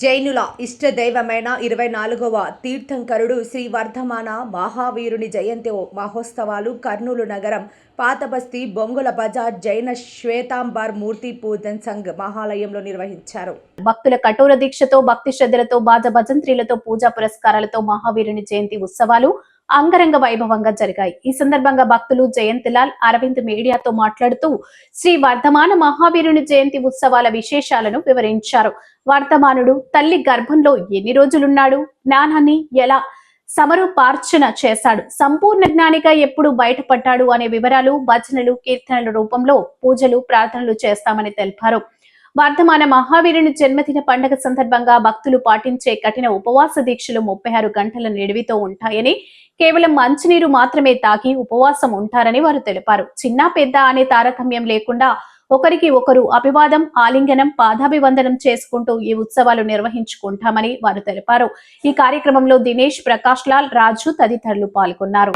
జైనుల ఇష్టదైవమైన ఇరవై నాలుగవ తీర్థంకరుడు శ్రీ వర్ధమాన మహావీరుని జయంతి మహోత్సవాలు కర్నూలు నగరం పాతబస్తీ బొంగుల బజార్ జైన శ్వేతాంబర్ మూర్తి పూజన్ సంఘ్ మహాలయంలో నిర్వహించారు. భక్తుల కఠోర దీక్షతో భక్తి శ్రద్ధలతో బాజ భజంత్రీలతో పూజా పురస్కారాలతో మహావీరుని జయంతి ఉత్సవాలు అంగరంగ వైభవంగా జరిగాయి. ఈ సందర్భంగా భక్తులు జయంతిలాల్ అరవింద్ మీడియాతో మాట్లాడుతూ శ్రీ వర్ధమాన మహావీరుని జయంతి ఉత్సవాల విశేషాలను వివరించారు. వర్ధమానుడు తల్లి గర్భంలో ఎన్ని రోజులున్నాడు? జ్ఞానాన్ని ఎలా సమరూపార్చన చేశాడు? సంపూర్ణ జ్ఞానిగా ఎప్పుడు బయటపడ్డాడు? అనే వివరాలు భజనలు కీర్తనల రూపంలో పూజలు ప్రార్థనలు చేస్తామని తెలిపారు. వర్ధమాన మహావీరుని జన్మదిన పండగ సందర్భంగా భక్తులు పాటించే కఠిన ఉపవాస దీక్షలు ముప్పై ఆరు గంటల నిడివితో ఉంటాయని కేవలం మంచినీరు మాత్రమే తాగి ఉపవాసం ఉంటారని వారు తెలిపారు. చిన్న పెద్ద అనే తారతమ్యం లేకుండా ఒకరికి ఒకరు అభివాదం ఆలింగనం పాదాభివందనం చేసుకుంటూ ఈ ఉత్సవాలు నిర్వహించుకుంటామని వారు తెలిపారు. ఈ కార్యక్రమంలో దినేష్ ప్రకాష్ లాల్ రాజు తదితరులు పాల్గొన్నారు.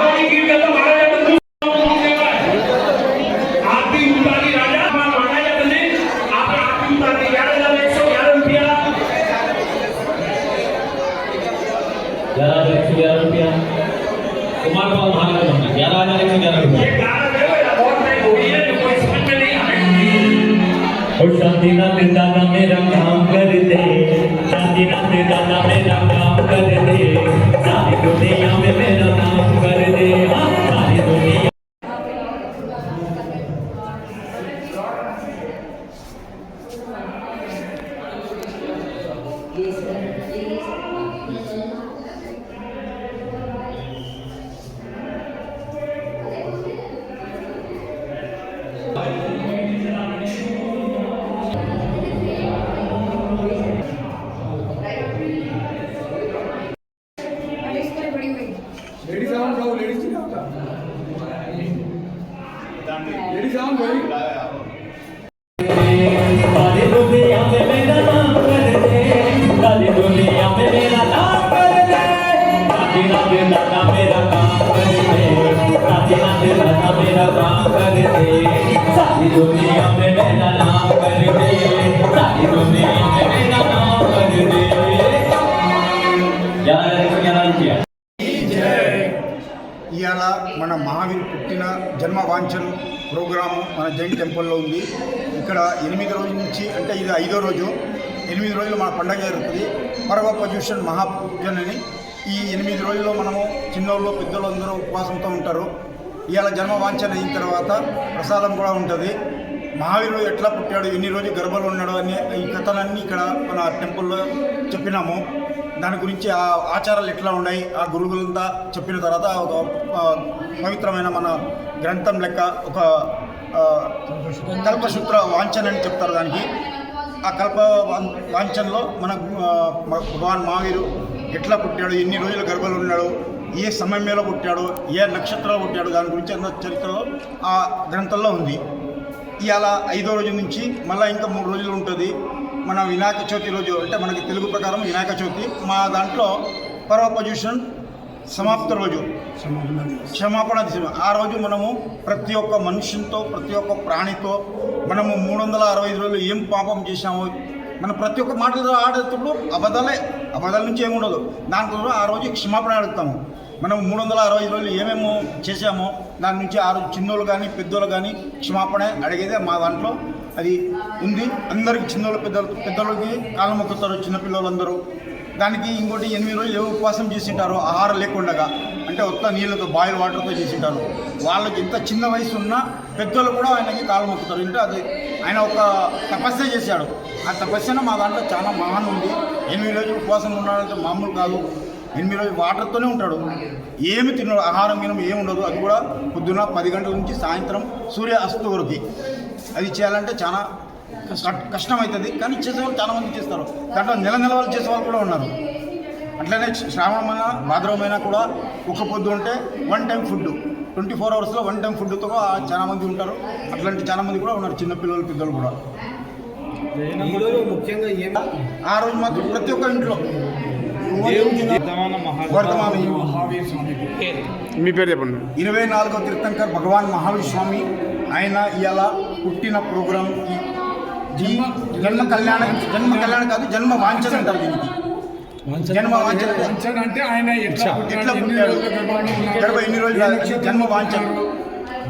रुपया कुमार पाल महाराज होना ग्यारह हज़ार एक सौ ग्यारह रुपया शांतिनाथ दादा मेरा काम कर दे शांतिनाथ दादा मेरा काम कर दे सारी दुनिया में मेरा काम कर दे सारी दुनिया दुनिया में मेरा नाम कर दे सारी दुनिया में मेरा नाम कर दे ग्यारह एक सौ ग्यारह रुपया ఇవాళ మన మహావీర్ పుట్టిన జన్మ వాంఛన్ ప్రోగ్రాము మన జైన్ టెంపుల్లో ఉంది ఇక్కడ ఎనిమిది రోజుల నుంచి అంటే ఇది ఐదో రోజు ఎనిమిది రోజులు మన పండగ జరుగుతుంది పర్వ పొజిషన్ మహాపూజన్ అని ఈ ఎనిమిది రోజుల్లో మనము చిన్నోళ్ళు పెద్దోళ్ళు అందరూ ఉపవాసంతో ఉంటారు ఇవాళ జన్మ వాంఛన అయిన తర్వాత ప్రసాదం కూడా ఉంటుంది. మహావీరుడు ఎట్లా పుట్టాడు ఎన్ని రోజులు గర్భంలో ఉన్నాడు అనే ఈ కథలన్నీ ఇక్కడ మన టెంపుల్లో చెప్పినాము. దాని గురించి ఆ ఆచారాలు ఎట్లా ఉన్నాయి ఆ గురువులంతా చెప్పిన తర్వాత ఒక పవిత్రమైన మన గ్రంథం లెక్క ఒక కల్పసూత్ర వాంఛన అని చెప్తారు దానికి. ఆ కల్ప వాం- వాంఛనలో మన భగవాన్ మహావీరు ఎట్లా పుట్టాడు ఎన్ని రోజులు గర్భంలో ఉన్నాడు ఏ సమయంలో పుట్టాడు ఏ నక్షత్రంలో పుట్టాడు దాని గురించి అన్న చరిత్రలో ఆ గ్రంథంలో ఉంది. ఇవాళ ఐదో రోజు నుంచి మళ్ళీ ఇంకా మూడు రోజులు ఉంటుంది. మన వినాయక చవితి రోజు అంటే మనకి తెలుగు ప్రకారం వినాయక చవితి. మా దాంట్లో పర్వ సమాప్త రోజు. క్షమాపణ దిశ. ఆ రోజు మనము ప్రతి ఒక్క మనుషులతో ప్రతి ఒక్క ప్రాణితో మనము మూడు వందల అరవై ఐదు రోజులు ఏం పాపం చేశామో మనం ప్రతి ఒక్క మాటలు ఆడేటప్పుడు అబద్ధాలే. అబద్ధాల నుంచి ఏముండదు దాంట్లో ఆ రోజు క్షమాపణ అడుగుతాము. మనం మూడు వందల అరవై రోజులు ఏమేమో చేశామో దాని నుంచి ఆ రోజు చిన్నోళ్ళు కానీ పెద్దోళ్ళు కానీ క్షమాపణ అడిగేదే మా దాంట్లో అది ఉంది. అందరికి చిన్నోళ్ళు పెద్దలు పెద్దోళ్ళకి కాళ్ళ మొక్కుతారు చిన్నపిల్లలందరూ దానికి ఇంకోటి ఎనిమిది రోజులు ఏ ఉపవాసం చేసింటారు ఆహారం లేకుండా అంటే ఒక్క నీళ్ళతో బాయిల్ వాటర్తో చేసింటారు. వాళ్ళకి ఎంత చిన్న వయసు ఉన్నా పెద్దోళ్ళు కూడా ఆయనకి కాళ్ళు మొక్కుతారు అంటే అది ఆయన ఒక తపస్య చేశాడు. ఆ తపస్యను మా దాంట్లో చాలా మహాన్ ఉంది. ఎనిమిది రోజులు ఉపవాసం ఉన్నాడంటే మామూలు కాదు. ఎనిమిది రోజులు వాటర్తోనే ఉంటాడు. ఏమి తినడు ఆహారం గినం ఏమి ఉండదు. అది కూడా పొద్దున పది గంటల నుంచి సాయంత్రం సూర్య అస్తు వరకు. అది చేయాలంటే చాలా కష్ట- కష్టం అవుతుంది కానీ చేసేవాళ్ళు చాలా మంది చేస్తారు. దాంట్లో నెల నెల వాళ్ళు చేసేవాళ్ళు కూడా ఉన్నారు. అట్లనే శ్రావణమైన భాద్రవమైన కూడా ఒక పొద్దు ఉంటే one time food twenty four అవర్స్లో వన్ టైం ఫుడ్తో చాలా మంది ఉంటారు. అట్లాంటి చాలా మంది కూడా ఉన్నారు చిన్నపిల్లలు పెద్దలు కూడా. ఈరోజు ముఖ్యంగా ఏం ఆ రోజు మాత్రం ప్రతి ఒక్క ఇంట్లో. మీ పేరు చెప్పండి. ఇరవై నాలుగో తీర్థంకర్ భగవాన్ మహావీర్ స్వామి. ఆయన ఇవాళ పుట్టిన ప్రోగ్రాం జన్మ కళ్యాణ జన్మ కళ్యాణ కాదు జన్మ వాంఛన అంటారు దీనికి. జన్మ వాంఛన వాంఛన అంటే ఆయన ఎట్లా ఎట్లా పుట్టాడు, ఎన్ని రోజులు జన్మ వాంఛన.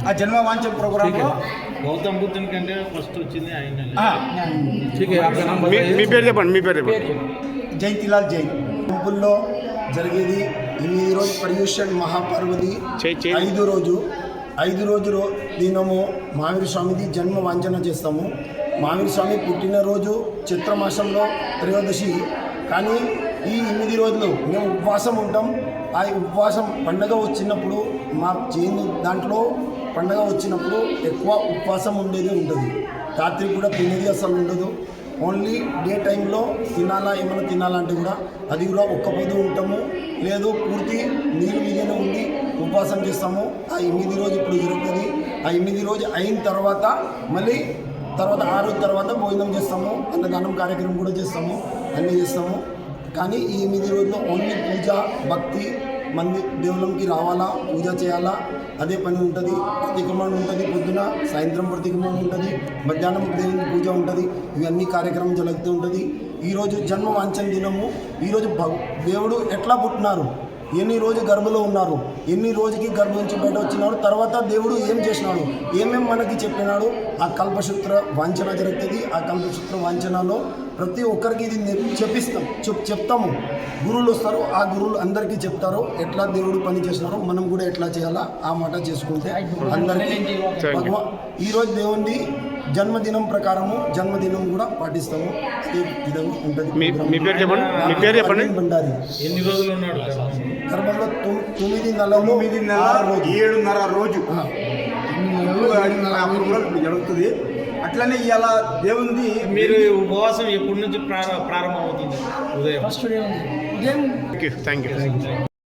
ఆ జన్మ వాంఛన ప్రోగ్రాంలో గౌతమ్ బుద్ధుని కంటే ఫస్ట్ వచ్చింది ఆయన మీ మీ పేరు చెప్పండి మీ పేరు చెప్పండి. జైతిలాల్ జైన్. టెంపుల్లో జరిగేది ఎనిమిది రోజు పర్యూషన్ మహాపర్వది. ఐదు రోజు ఐదు రోజు దినము మామిడి స్వామిది జన్మ వాంఛన చేస్తాము. మామిడి స్వామి పుట్టినరోజు చిత్రమాసంలో త్రయోదశి కానీ ఈ ఎనిమిది రోజులు మేము ఉపవాసం ఉంటాం. ఆ ఉపవాసం పండగ వచ్చినప్పుడు మా చేను దాంట్లో పండగ వచ్చినప్పుడు ఎక్కువ ఉపవాసం ఉండేది ఉంటుంది రాత్రి కూడా తినేది అసలు ఉండదు. ఓన్లీ డే టైంలో తినాలా ఏమైనా తినాలంటే కూడా అది కూడా ఒక్క పొద్దు ఉంటాము. లేదు పూర్తి నీళ్ళు మీదనే ఉండి ఉపవాసం చేస్తాము. ఆ ఎనిమిది రోజు ఇప్పుడు జరుగుతుంది. ఆ ఎనిమిది రోజు అయిన తర్వాత మళ్ళీ తర్వాత ఆ రోజు తర్వాత భోజనం చేస్తాము అన్నదానం కార్యక్రమం కూడా చేస్తాము అన్నీ చేస్తాము. కానీ ఈ ఎనిమిది రోజుల్లో ఓన్లీ పూజ భక్తి మంది దేవుళ్ళకి రావాలా పూజ చేయాలా అదే పని ఉంటుంది. ప్రతిక్రమణ ఉంటుంది పొద్దున సాయంత్రం ప్రతిక్రమణ ఉంటుంది మధ్యాహ్నం దేవుని పూజ ఉంటుంది ఇవన్నీ కార్యక్రమం జరుగుతూ ఉంటుంది. ఈరోజు జన్మ వాంఛన దినము. ఈరోజు భగ దేవుడు ఎట్లా పుట్టినారు? ఎన్ని రోజు గర్భంలో ఉన్నారు? ఎన్ని రోజుకి గర్భం నుంచి బయట వచ్చినాడు తర్వాత దేవుడు ఏం చేసినాడు? ఏమేం మనకి చెప్పినాడు? ఆ కల్పసూత్ర వాంఛన జరుగుతుంది. ఆ కల్పసూత్ర వాంఛనలో ప్రతి ఒక్కరికి ఇది చెప్పిస్తాం. చెప్ చెప్తాము. గురువులు వస్తారు. ఆ గురువులు అందరికీ చెప్తారు. ఎట్లా దేవుడు పని చేసినారో మనం కూడా ఎట్లా చేయాలా? ఆ మాట చేసుకుంటే అందరికీ భగవా ఈరోజు దేవుని జన్మదినం ప్రకారము జన్మదినం కూడా పాటిస్తాము. అదే విధంగా ఉంటుంది. మీ పేరు చెప్పండి. మీ పేరు చెప్పండి. భండారి ఎన్ని రోజులు ఉన్నాడు? గర్భంలో తొమ్- తొమ్మిది నెలలు తొమ్మిది రోజు ఏడున్నర రోజు. జరుగుతుంది. అట్లనే ఇవాళ దేవుంది మీరు ఉపవాసం ఎప్పటి నుంచి ప్రార- ప్రారంభమవుతుంది? ఉదయం. Thank you thank you